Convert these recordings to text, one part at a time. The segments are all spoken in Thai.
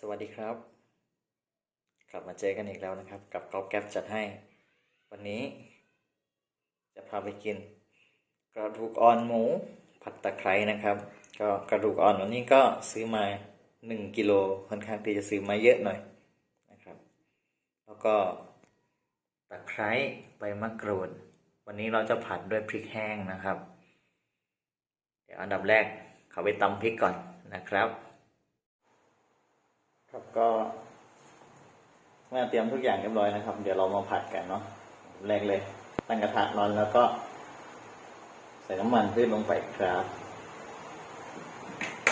สวัสดีครับ กลับมาเจอกันอีกแล้วนะครับ กับกอล์ฟแก๊ปจัดให้ วันนี้ จะพาไปกิน กระดูกอ่อนหมูผัดตะไคร้นะครับ ก็กระดูกอ่อนวันนี้ก็ซื้อมาหนึ่งกิโลค่อนข้างที่จะซื้อมาเยอะหน่อยนะครับ แล้วก็ตะไคร้ใบมะกรูด วันนี้เราจะผัดด้วยพริกแห้งนะครับ เดี๋ยวอันดับแรกเขาไปตำพริกก่อนนะครับ ครับก็เมื่อเตรียมทุกอย่างเรียบร้อยนะครับ เดี๋ยวเรามาผัดกันเนาะแรกเลยตั้งกระทะร้อนแล้วก็ ใส่น้ำมันพืชลงไปครับ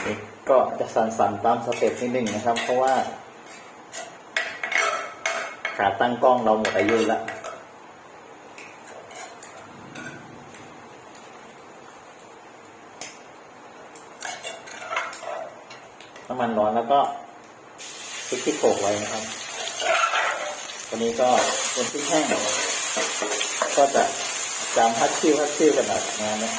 นี่ก็จะสั่นๆตามสเต็ปนิดนึงนะครับ เพราะว่า ขาตั้งกล้องเราหมดอายุแล้วน้ำมันร้อนแล้วก็ ริกที่โขลกไว้นะครับวันนี้ก็เป็นพริกแห้งก็จะจามพัดชิ่วพัดชิ่วกันหน่อยงานนี้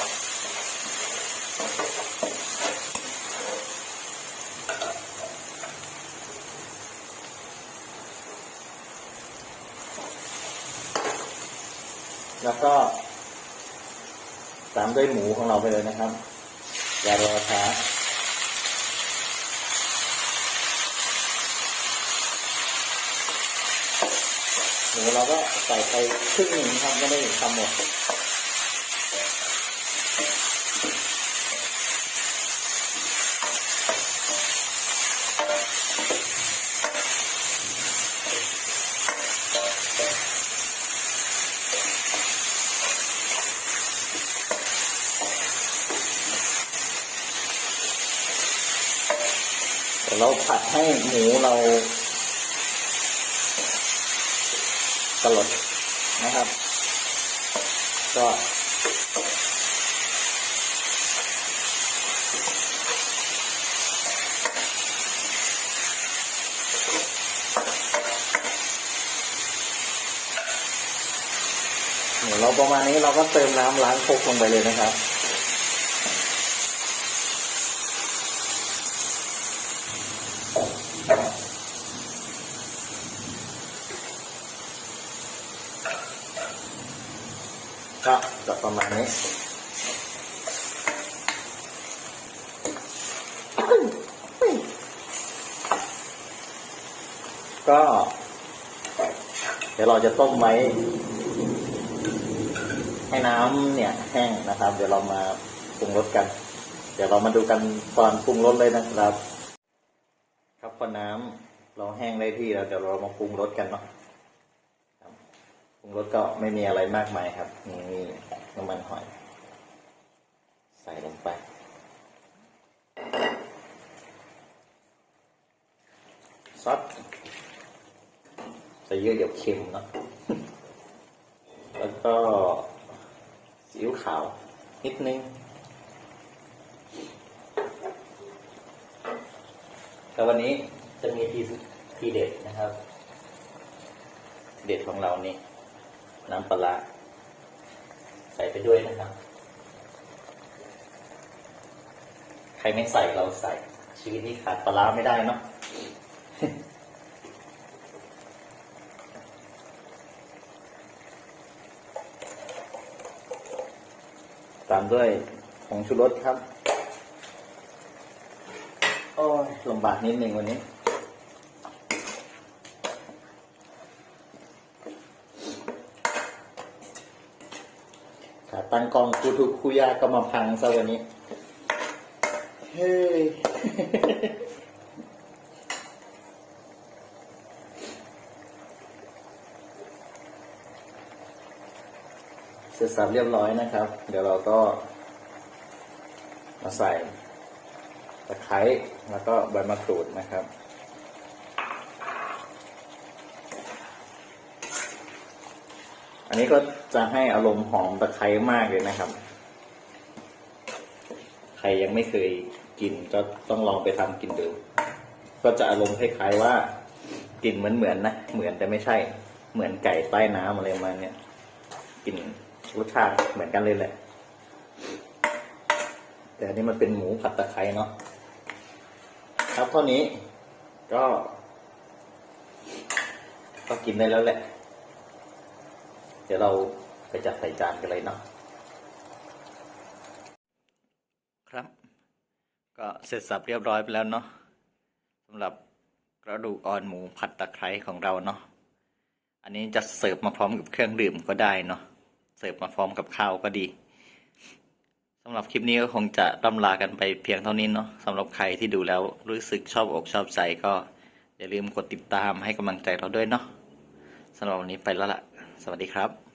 แล้วก็ตามด้วยหมูของเราไปเลยนะครับ อย่ารอช้า หมูเราก็ใส่ไปครึ่งหนึ่งครับไม่ได้ทำหมดเดี๋ยวเราผัดให้หมูเรา ตลดนะครับ ก็เราประมาณนี้เราก็เติมน้ำล้างโคกลงไปเลยนะครับ ก็จะประมาณนี้ก็ เดี๋ยวเราจะต้มไว้ ให้น้ำเนี่ย แห้งนะครับ เดี๋ยวเรามาปรุงรสกัน เดี๋ยวเรามาดูกันตอนปรุงรสเลยนะครับ ครับพอน้ำเราแห้งได้ที่แล้วเดี๋ยวเรามาปรุงรสกันเนาะ ปรุงรสก็ไม่มีอะไรมากมายครับมีน้ำมันหอย ใส่ลงไป ซอสใส่เยอะเดี๋ยวเค็มเนาะแล้วก็ซีอิ๊วขาว นิดนึงแต่วันนี้จะมีทีทีเด็ดนะครับ เด็ดของเรานี่ น้ำปลาร้าใส่ไปด้วยนะครับ ใครไม่ใส่เราใส่ ชีวิตนี้ขาดปลาร้าไม่ได้เนาะตามด้วยผงชูรสครับ โอ้ยลำบากนิดหนึ่งวันนี้ ขาตั้งกล้องคูทุกคุยาก็มาพังซะวันนี้ เฮ้ยเสร็จสับเรียบร้อยนะครับ เดี๋ยวเราก็มาใส่ตะไคร้แล้วก็ใบมะกรูดนะครับ อันนี้ก็จะให้อารมณ์หอมตะไคร้มากเลยนะครับ ใครยังไม่เคยกินก็ต้องลองไปทำกินดู ก็จะอารมณ์คล้ายๆว่ากลิ่นเหมือนเหมือนๆนะ เหมือนแต่ไม่ใช่ เหมือนไก่ใต้น้ำอะไรมาเนี้ยกลิ่นรสชาติเหมือนกันเลยแหละ แต่อันนี้มันเป็นหมูผัดตะไคร้เนาะ ครับเท่านี้ก็ ก็กินได้แล้วแหละ เดี๋ยวเราไปจัดใส่จานกันเลยเนาะครับ ก็เสร็จสับเรียบร้อยไปแล้วเนาะสำหรับกระดูกอ่อนหมูผัดตะไคร้ของเราเนาะอันนี้จะเสิร์ฟมาพร้อมกับเครื่องดื่มก็ได้เนาะเสิร์ฟมาพร้อมกับข้าวก็ดีสำหรับคลิปนี้ก็คงจะร่ำลากันไปเพียงเท่านี้เนาะสำหรับใครที่ดูแล้วรู้สึกชอบอกชอบใจก็อย่าลืมกดติดตามให้กำลังใจเราด้วยเนาะสำหรับวันนี้ไปแล้วล่ะ สวัสดีครับ